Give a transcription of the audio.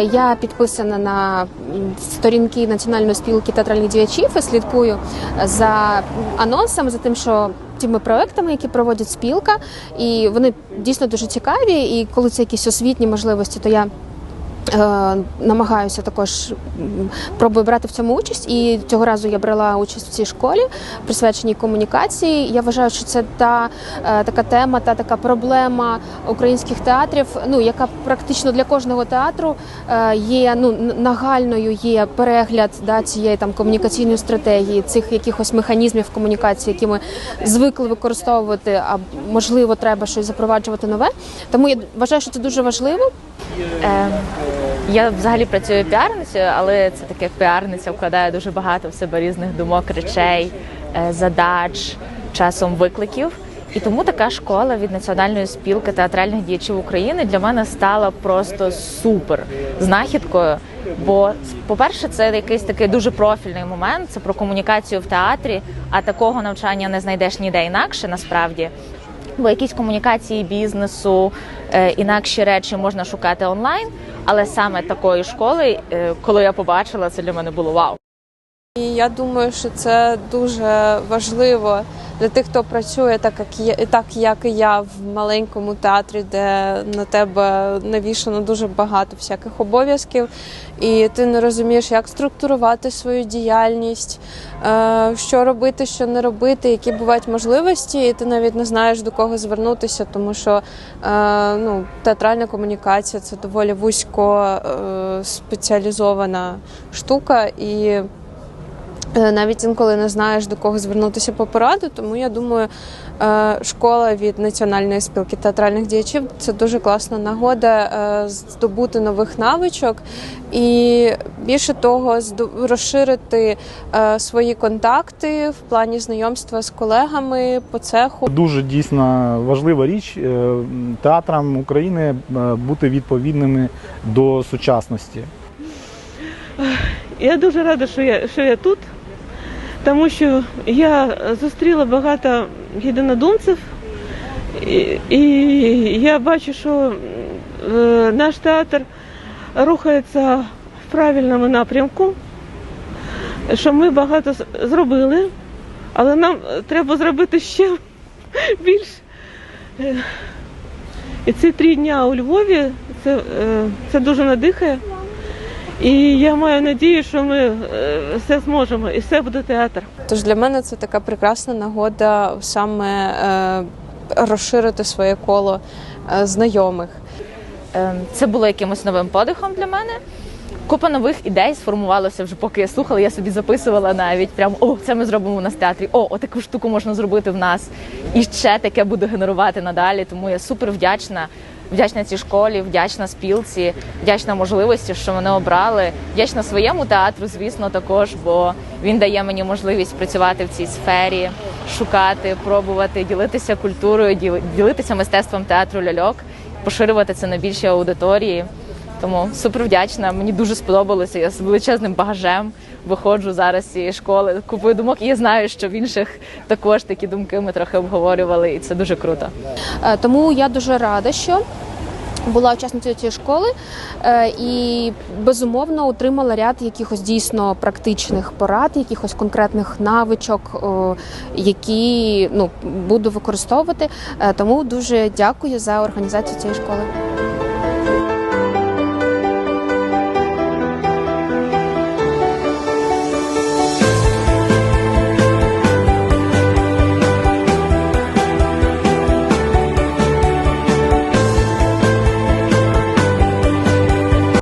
Я підписана на сторінки Національної спілки театральних діячів і слідкую за анонсами, за тим, що тими проектами, які проводить спілка, і вони дійсно дуже цікаві. І коли це якісь освітні можливості, то я Е, намагаюся також пробую брати в цьому участь, і цього разу я брала участь в цій школі, присвяченій комунікації. Я вважаю, що це та е, така тема, та така проблема українських театрів, ну яка практично для кожного театру е, є ну нагальною, є перегляд да, цієї там комунікаційної стратегії, цих якихось механізмів комунікації, які ми звикли використовувати, а можливо, треба щось запроваджувати нове. Тому я вважаю, що це дуже важливо. Я взагалі працюю піарницею, але це таке піарниця вкладає дуже багато в себе різних думок, речей, е, задач, часом викликів. І тому така школа від Національної спілки театральних діячів України для мене стала просто супер знахідкою. Бо, по-перше, це якийсь такий дуже профільний момент. Це про комунікацію в театрі, а такого навчання не знайдеш ніде інакше насправді. Бо якісь комунікації бізнесу, е, інакші речі можна шукати онлайн. Але саме такої школи, е, коли я побачила, це для мене було вау. І я думаю, що це дуже важливо для тих, хто працює так, як я, так як і я в маленькому театрі, де на тебе навішано дуже багато всяких обов'язків, і ти не розумієш, як структурувати свою діяльність, е, що робити, що не робити, які бувають можливості, і ти навіть не знаєш до кого звернутися, тому що е, ну, театральна комунікація це доволі вузько е, спеціалізована штука. І навіть інколи не знаєш до кого звернутися по пораду. Тому я думаю, е, школа від національної спілки театральних діячів це дуже класна нагода е, здобути нових навичок і більше того, розширити е, свої контакти в плані знайомства з колегами по цеху. Дуже дійсно важлива річ е, театрам України е, бути відповідними до сучасності. Я дуже рада, що я, що я тут, тому що я зустріла багато єдинодумців, і, і я бачу, що е, наш театр рухається в правильному напрямку, що ми багато зробили, але нам треба зробити ще більше. І ці три дня у Львові це, е, це дуже надихає. І я маю надію, що ми е, все зможемо, і все буде театр. Тож для мене це така прекрасна нагода саме е, розширити своє коло е, знайомих. Це було якимось новим подихом для мене. Купа нових ідей сформувалося вже, поки я слухала. Я собі записувала навіть прям о, це ми зробимо у нас в театрі. О, отаку штуку можна зробити в нас. І ще таке буду генерувати надалі. Тому я супер вдячна. Вдячна цій школі, вдячна спілці, вдячна можливості, що мене обрали. Вдячна своєму театру, звісно, також, бо він дає мені можливість працювати в цій сфері, шукати, пробувати, ділитися культурою, ділитися мистецтвом театру ляльок, поширювати це на більші аудиторії. Тому супер вдячна. Мені дуже сподобалося. Я з величезним багажем виходжу зараз з цієї школи. Купую думок, і я знаю, що в інших також такі думки ми трохи обговорювали, і це дуже круто. Е, Тому я дуже рада, що була учасницею цієї школи е, і безумовно отримала ряд якихось дійсно практичних порад, якихось конкретних навичок, які ну буду використовувати. Е, Тому дуже дякую за організацію цієї школи.